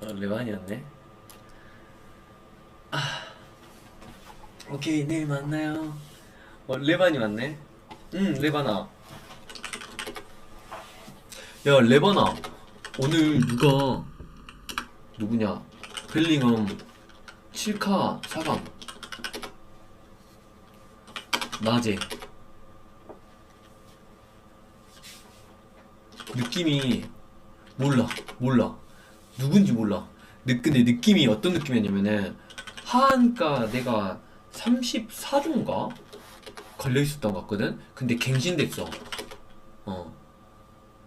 어, 레반이었네. 아, 오케이 내일 만나요. 어, 레반이 맞네. 응, 레바나. 야, 레바나. 오늘 누가 누구냐? 벨링엄 7카 4강 낮에 느낌이 몰라 몰라. 누군지 몰라. 느, 근데 느낌이 어떤 느낌이었냐면은 하한가 내가 34조인가 걸려있었던 것 같거든? 근데 갱신됐어. 어.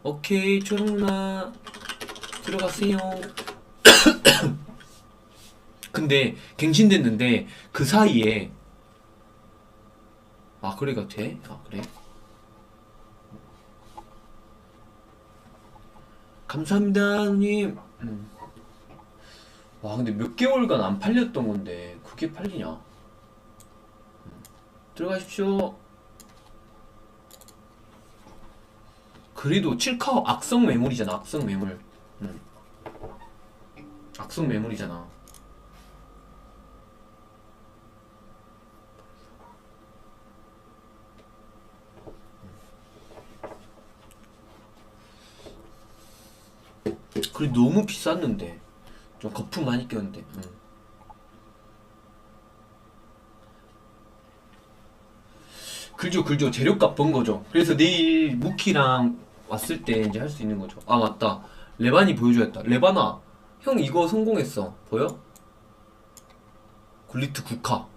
오케이 초롱나. 들어가세요. 근데 갱신됐는데 그 사이에 아 그래가 돼? 아 그래? 감사합니다 형님 음. 와 근데 몇 개월간 안 팔렸던 건데 그게 팔리냐 음. 들어가십시오 그래도 7카우 악성 매물이잖아 악성 매물 음. 악성 매물이잖아 그래 너무 비쌌는데. 좀 거품 많이 꼈는데. 응. 글죠 글죠 재료값 번 거죠. 그래서 내일 무키랑 왔을 때 이제 할 수 있는 거죠. 아 맞다. 레반이 보여줘야겠다. 레반아 형 이거 성공했어. 보여? 굴리트 국화.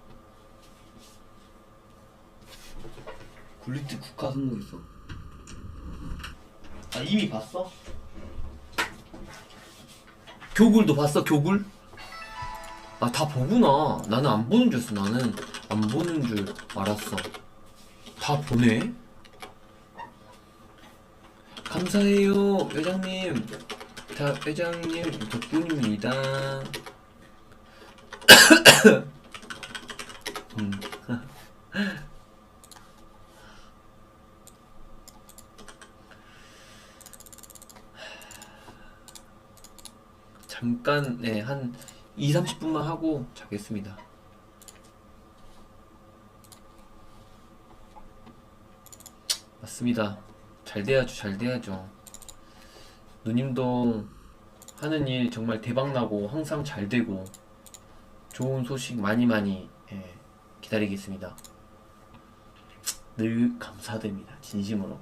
굴리트 국화 성공했어. 아 이미 봤어? 교굴도 봤어 교굴? 아 다 보구나. 나는 안 보는 줄 알았어. 나는 안 보는 줄 알았어. 다 보네? 감사해요 회장님. 다 회장님 덕분입니다 음. 잠깐 네, 한 2, 30분만 하고 자겠습니다. 맞습니다. 잘 돼야죠, 잘 돼야죠. 누님도 하는 일 정말 대박 나고 항상 잘 되고 좋은 소식 많이 많이 예, 기다리겠습니다. 늘 감사드립니다. 진심으로.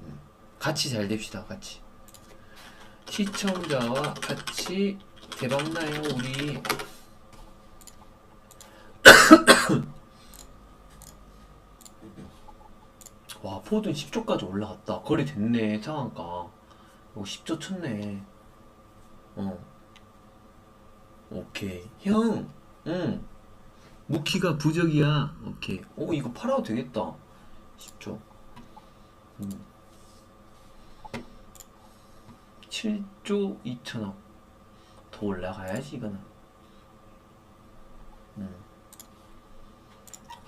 음, 같이 잘 됩시다, 같이. 시청자와 같이 대박나요 우리. 와 포든 10조까지 올라갔다. 거리 됐네 상한가. 이거 10조 쳤네. 어. 오케이. 형응. 무키가 부적이야. 오케이. 오 이거 팔아도 되겠다. 10조. 음. 7조 2천억 더 올라가야지 이거는 음.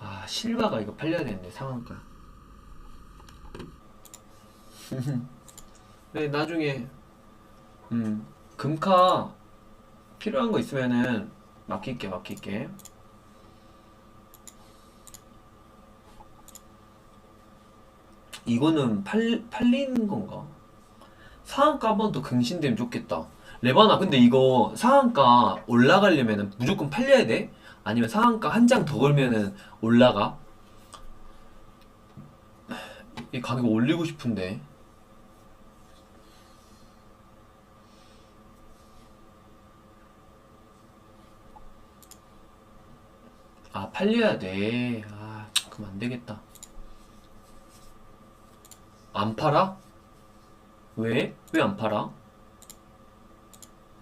아 실바가 이거 팔려야 되는데 상한가 네 나중에 음 금카 필요한 거 있으면은 맡길게 맡길게 이거는 팔 팔리는 건가? 상한가 한 번 더更新되면 좋겠다. 레바나 근데 이거 상한가 올라가려면 무조건 팔려야 돼? 아니면 상한가 한 장 더 걸면은 올라가? 이 가격 올리고 싶은데. 아 팔려야 돼. 아 그럼 안 되겠다. 안 팔아? 왜? 왜 안 팔아?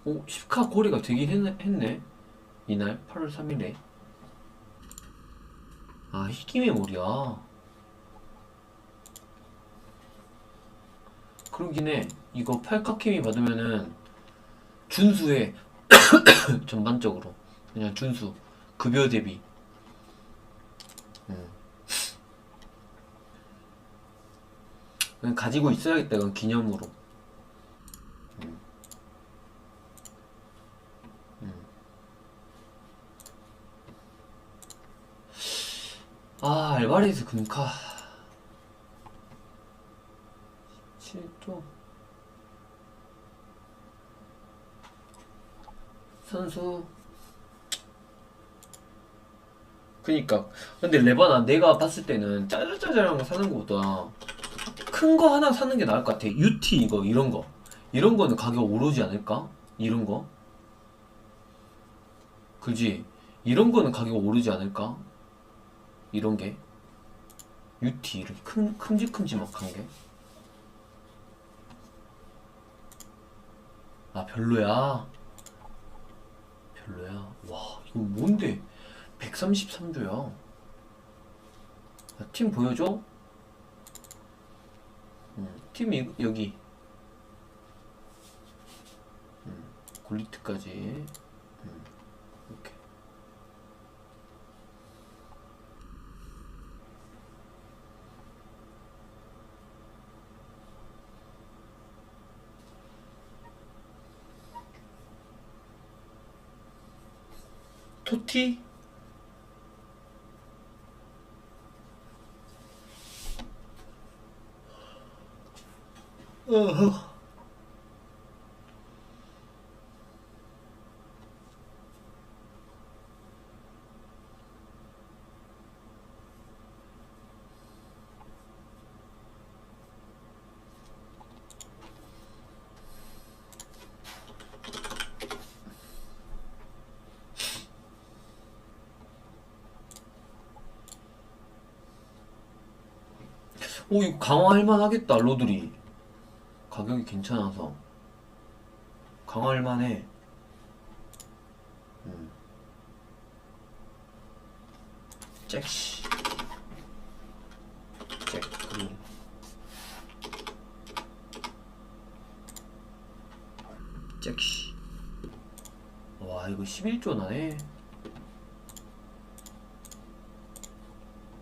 오, 10카 거래가 되긴 했네, 했네. 이날 8월 3일에. 아, 희귀메모리야. 그러긴 해. 이거 8카 케미 받으면은 준수해. 전반적으로. 그냥 준수. 급여 대비. 그냥 가지고 있어야겠다 이건 기념으로. 음. 음. 아 알바레스 금카. 7조. 선수. 그니까. 근데 레바나 내가 봤을 때는 짜잘짜잘한 거 사는 것보다 큰 거 하나 사는 게 나을 것 같아. UT 이거 이런 거. 이런 거는 가격 오르지 않을까? 이런 거? 그지? 이런 거는 가격 오르지 않을까? 이런 게? UT 이렇게 큰, 큼직큼직한 게? 아 별로야. 별로야. 와 이거 뭔데? 133조야. 아, 팀 보여줘? 음, 팀이 여기. 음, 굴리트까지. 음, 토티? 어허. 오 이거 강화할 만하겠다 로드리 가격이 괜찮아서 강화할 만해. 음. 잭시 잭 그린 잭시 와 이거 11조 나네